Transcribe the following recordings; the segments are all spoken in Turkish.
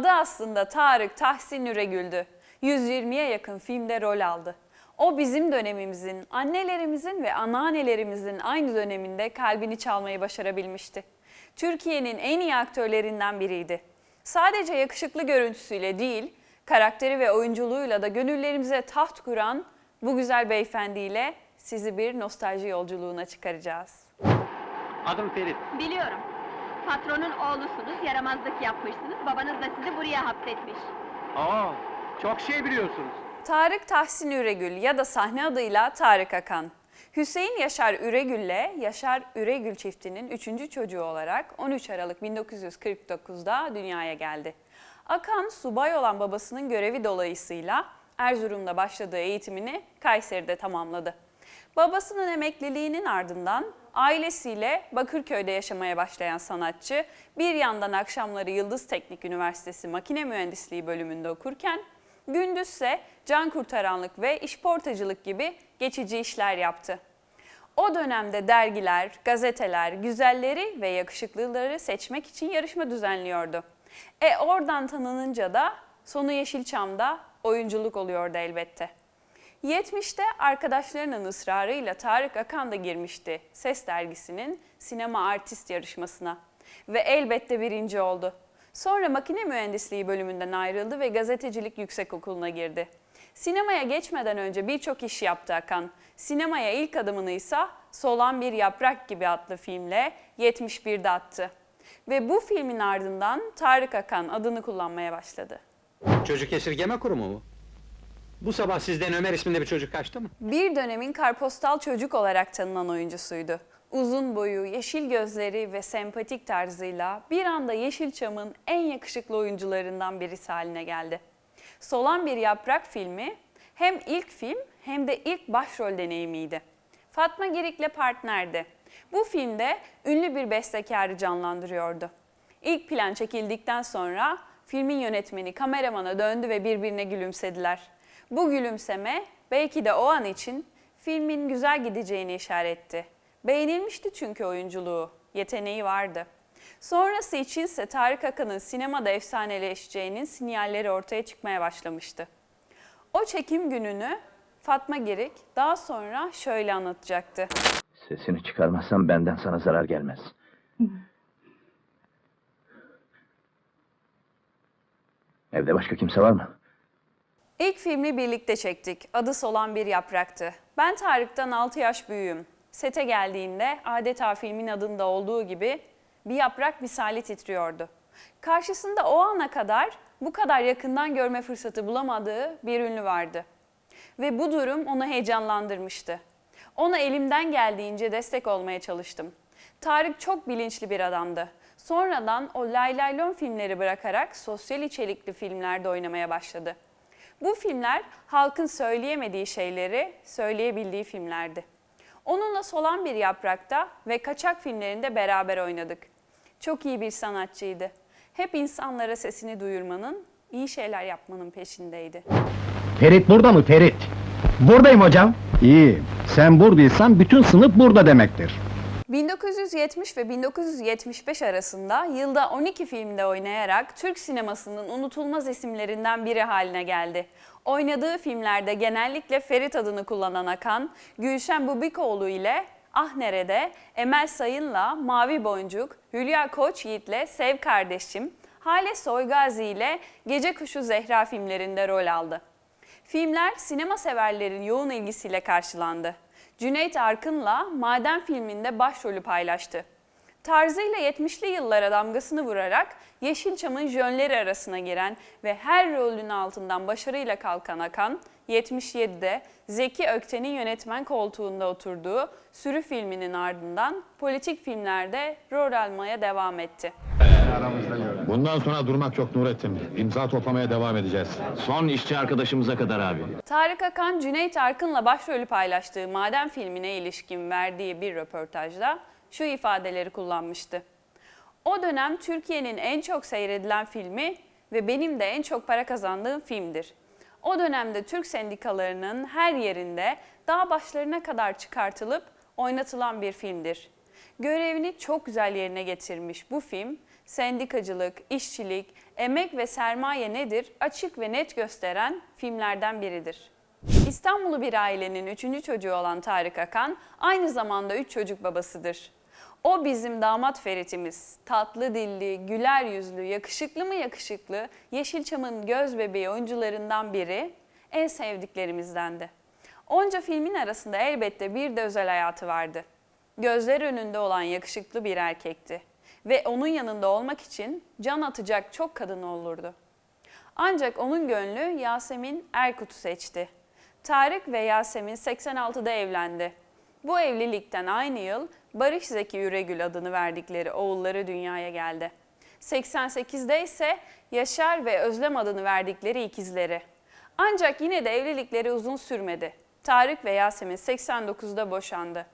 Adı aslında Tarık Tahsin Üregül'dü. 120'ye yakın filmde rol aldı. O bizim dönemimizin, annelerimizin ve anneannelerimizin aynı döneminde kalbini çalmayı başarabilmişti. Türkiye'nin en iyi aktörlerinden biriydi. Sadece yakışıklı görüntüsüyle değil, karakteri ve oyunculuğuyla da gönüllerimize taht kuran bu güzel beyefendiyle sizi bir nostalji yolculuğuna çıkaracağız. Adım Ferit. Biliyorum. Patronun oğlusunuz, yaramazlık yapmışsınız, babanız da sizi buraya hapsetmiş. Aa, çok şey biliyorsunuz. Tarık Tahsin Üregül ya da sahne adıyla Tarık Akan. Hüseyin Yaşar Üregül'le Yaşar Üregül çiftinin üçüncü çocuğu olarak 13 Aralık 1949'da dünyaya geldi. Akan subay olan babasının görevi dolayısıyla Erzurum'da başladığı eğitimini Kayseri'de tamamladı. Babasının emekliliğinin ardından ailesiyle Bakırköy'de yaşamaya başlayan sanatçı bir yandan akşamları Yıldız Teknik Üniversitesi Makine Mühendisliği bölümünde okurken gündüzse can kurtaranlık ve işportacılık gibi geçici işler yaptı. O dönemde dergiler, gazeteler güzelleri ve yakışıklıları seçmek için yarışma düzenliyordu. E oradan tanınınca da sonu Yeşilçam'da oyunculuk oluyordu elbette. 70'te arkadaşlarının ısrarıyla Tarık Akan da girmişti Ses Dergisi'nin sinema artist yarışmasına ve elbette birinci oldu. Sonra makine mühendisliği bölümünden ayrıldı ve gazetecilik yüksekokulu'na girdi. Sinemaya geçmeden önce birçok iş yaptı Akan. Sinemaya ilk adımını ise Solan Bir Yaprak gibi adlı filmle 71'de attı. Ve bu filmin ardından Tarık Akan adını kullanmaya başladı. Çocuk esirgeme kurumu mu? Bu sabah sizden Ömer isminde bir çocuk kaçtı mı? Bir dönemin karpostal çocuk olarak tanınan oyuncusuydu. Uzun boyu, yeşil gözleri ve sempatik tarzıyla bir anda Yeşilçam'ın en yakışıklı oyuncularından birisi haline geldi. Solan Bir Yaprak filmi hem ilk film hem de ilk başrol deneyimiydi. Fatma Girik'le partnerdi. Bu filmde ünlü bir bestekarı canlandırıyordu. İlk plan çekildikten sonra filmin yönetmeni kameramana döndü ve birbirine gülümsediler. Bu gülümseme belki de o an için filmin güzel gideceğini işaretti. Beğenilmişti çünkü oyunculuğu, yeteneği vardı. Sonrası içinse Tarık Akan'ın sinemada efsaneleşeceğinin sinyalleri ortaya çıkmaya başlamıştı. O çekim gününü Fatma Girik daha sonra şöyle anlatacaktı. Sesini çıkarmazsan benden sana zarar gelmez. Evde başka kimse var mı? İlk filmi birlikte çektik. Adı Solan Bir Yapraktı. Ben Tarık'tan 6 yaş büyüğüm. Sete geldiğinde adeta filmin adında olduğu gibi bir yaprak misali titriyordu. Karşısında o ana kadar bu kadar yakından görme fırsatı bulamadığı bir ünlü vardı. Ve bu durum onu heyecanlandırmıştı. Ona elimden geldiğince destek olmaya çalıştım. Tarık çok bilinçli bir adamdı. Sonradan o Lay Lay Lom filmleri bırakarak sosyal içerikli filmlerde oynamaya başladı. Bu filmler halkın söyleyemediği şeyleri söyleyebildiği filmlerdi. Onunla Solan Bir Yaprak'ta ve Kaçak filmlerinde beraber oynadık. Çok iyi bir sanatçıydı. Hep insanlara sesini duyurmanın, iyi şeyler yapmanın peşindeydi. Ferit burada mı Ferit? Buradayım hocam. İyi. Sen buradaysan bütün sınıf burada demektir. 1970 ve 1975 arasında yılda 12 filmde oynayarak Türk sinemasının unutulmaz isimlerinden biri haline geldi. Oynadığı filmlerde genellikle Ferit adını kullanan Akan, Gülşen Bubikoğlu ile Ah Nerede, Emel Sayın'la Mavi Boncuk, Hülya Koç Yiğit'le Sev Kardeşim, Hale Soygazi ile Gece Kuşu Zehra filmlerinde rol aldı. Filmler sinema severlerin yoğun ilgisiyle karşılandı. Cüneyt Arkın'la Maden filminde başrolü paylaştı. Tarzıyla 70'li yıllara damgasını vurarak Yeşilçam'ın jönleri arasına giren ve her rolün altından başarıyla kalkan Akan, 77'de Zeki Ökten'in yönetmen koltuğunda oturduğu Sürü filminin ardından politik filmlerde rol almaya devam etti. Bundan sonra durmak çok Nurettin. İmza toplamaya devam edeceğiz. Son işçi arkadaşımıza kadar abi. Tarık Akan, Cüneyt Arkın'la başrolü paylaştığı Maden filmine ilişkin verdiği bir röportajda şu ifadeleri kullanmıştı. O dönem Türkiye'nin en çok seyredilen filmi ve benim de en çok para kazandığım filmdir. O dönemde Türk sendikalarının her yerinde dağ başlarına kadar çıkartılıp oynatılan bir filmdir. Görevini çok güzel yerine getirmiş bu film, sendikacılık, işçilik, emek ve sermaye nedir açık ve net gösteren filmlerden biridir. İstanbullu bir ailenin üçüncü çocuğu olan Tarık Akan aynı zamanda üç çocuk babasıdır. O bizim damat Ferit'imiz. Tatlı dilli, güler yüzlü, yakışıklı mı yakışıklı, Yeşilçam'ın göz bebeği oyuncularından biri, en sevdiklerimizdendi. Onca filmin arasında elbette bir de özel hayatı vardı. Gözler önünde olan yakışıklı bir erkekti ve onun yanında olmak için can atacak çok kadın olurdu. Ancak onun gönlü Yasemin Erkut'u seçti. Tarık ve Yasemin 86'da evlendi. Bu evlilikten aynı yıl Barış Zeki Üregül adını verdikleri oğulları dünyaya geldi. 88'de ise Yaşar ve Özlem adını verdikleri ikizleri. Ancak yine de evlilikleri uzun sürmedi. Tarık ve Yasemin 89'da boşandı.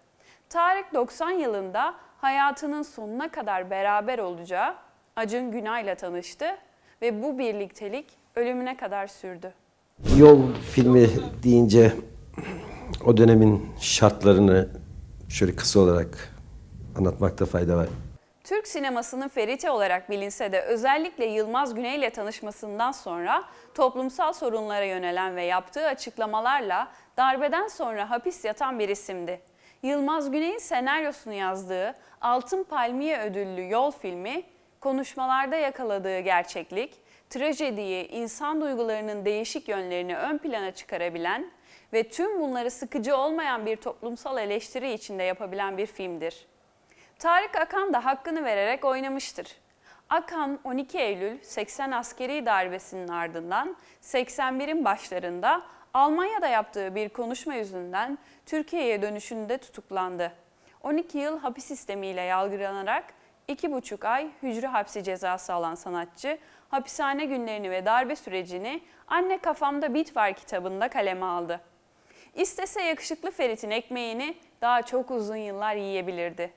Tarık 90 yılında hayatının sonuna kadar beraber olacağı Acun Günay'la tanıştı ve bu birliktelik ölümüne kadar sürdü. Yol filmi deyince o dönemin şartlarını şöyle kısa olarak anlatmakta fayda var. Türk sinemasının feriti olarak bilinse de özellikle Yılmaz Güney ile tanışmasından sonra toplumsal sorunlara yönelen ve yaptığı açıklamalarla darbeden sonra hapis yatan bir isimdi. Yılmaz Güney'in senaryosunu yazdığı Altın Palmiye ödüllü Yol filmi konuşmalarda yakaladığı gerçeklik, trajediyi, insan duygularının değişik yönlerini ön plana çıkarabilen ve tüm bunları sıkıcı olmayan bir toplumsal eleştiri içinde yapabilen bir filmdir. Tarık Akan da hakkını vererek oynamıştır. Akan 12 Eylül 80 askeri darbesinin ardından 81'in başlarında Almanya'da yaptığı bir konuşma yüzünden Türkiye'ye dönüşünde tutuklandı. 12 yıl hapis sistemiyle yargılanarak 2,5 ay hücre hapsi cezası alan sanatçı, hapishane günlerini ve darbe sürecini Anne Kafamda Bit Var kitabında kaleme aldı. İstese yakışıklı Ferit'in ekmeğini daha çok uzun yıllar yiyebilirdi.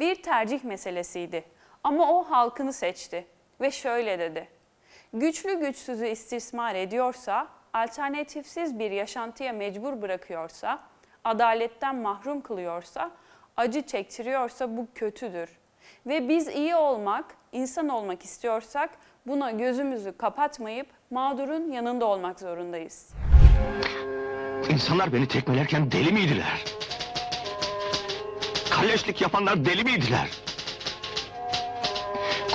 Bir tercih meselesiydi ama o halkını seçti ve şöyle dedi. Güçlü güçsüzü istismar ediyorsa, alternatifsiz bir yaşantıya mecbur bırakıyorsa, adaletten mahrum kılıyorsa, acı çektiriyorsa bu kötüdür. Ve biz iyi olmak, insan olmak istiyorsak buna gözümüzü kapatmayıp mağdurun yanında olmak zorundayız. İnsanlar beni tekmelerken deli miydiler? Kalleşlik yapanlar deli miydiler?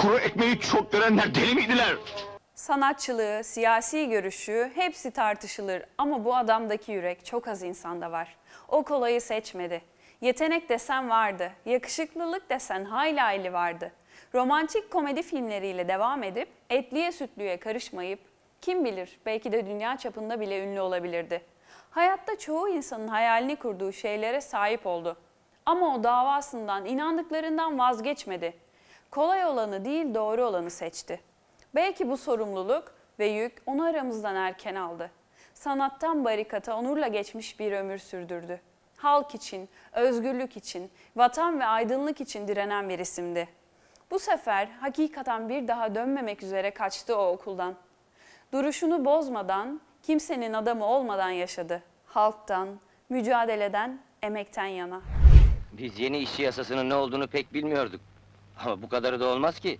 Kuru ekmeği çok görenler deli miydiler? Sanatçılığı, siyasi görüşü hepsi tartışılır ama bu adamdaki yürek çok az insanda var. O kolayı seçmedi. Yetenek desen vardı, yakışıklılık desen hayli hayli vardı. Romantik komedi filmleriyle devam edip etliye sütlüye karışmayıp kim bilir belki de dünya çapında bile ünlü olabilirdi. Hayatta çoğu insanın hayalini kurduğu şeylere sahip oldu. Ama o davasından, inandıklarından vazgeçmedi. Kolay olanı değil doğru olanı seçti. Belki bu sorumluluk ve yük onu aramızdan erken aldı. Sanattan barikata onurla geçmiş bir ömür sürdürdü. Halk için, özgürlük için, vatan ve aydınlık için direnen bir isimdi. Bu sefer hakikaten bir daha dönmemek üzere kaçtı o okuldan. Duruşunu bozmadan, kimsenin adamı olmadan yaşadı. Halktan, mücadeleden, emekten yana. Biz yeni işçi yasasının ne olduğunu pek bilmiyorduk. Ama bu kadarı da olmaz ki.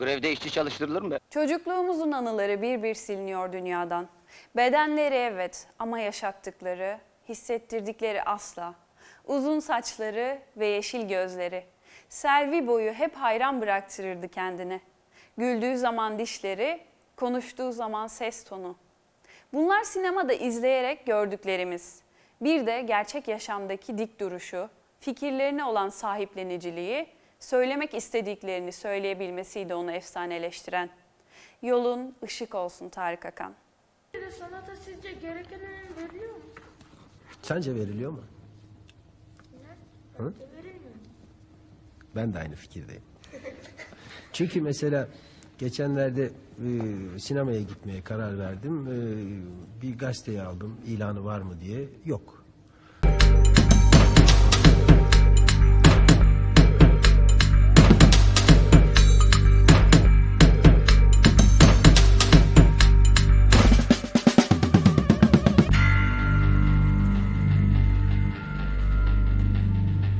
Grevde işçi çalıştırılır mı? Çocukluğumuzun anıları bir bir siliniyor dünyadan. Bedenleri evet ama yaşattıkları, hissettirdikleri asla. Uzun saçları ve yeşil gözleri. Selvi boyu hep hayran bıraktırırdı kendini. Güldüğü zaman dişleri, konuştuğu zaman ses tonu. Bunlar sinemada izleyerek gördüklerimiz. Bir de gerçek yaşamdaki dik duruşu, fikirlerine olan sahipleniciliği, söylemek istediklerini söyleyebilmesiydi onu efsaneleştiren. Yolun ışık olsun Tarık Akan. Sanata sizce gereken önem veriliyor mu? Sence veriliyor mu? Hı? Ben de aynı fikirdeyim. Çünkü mesela geçenlerde e, sinemaya gitmeye karar verdim. E, bir gazeteyi aldım. İlanı var mı diye. Yok.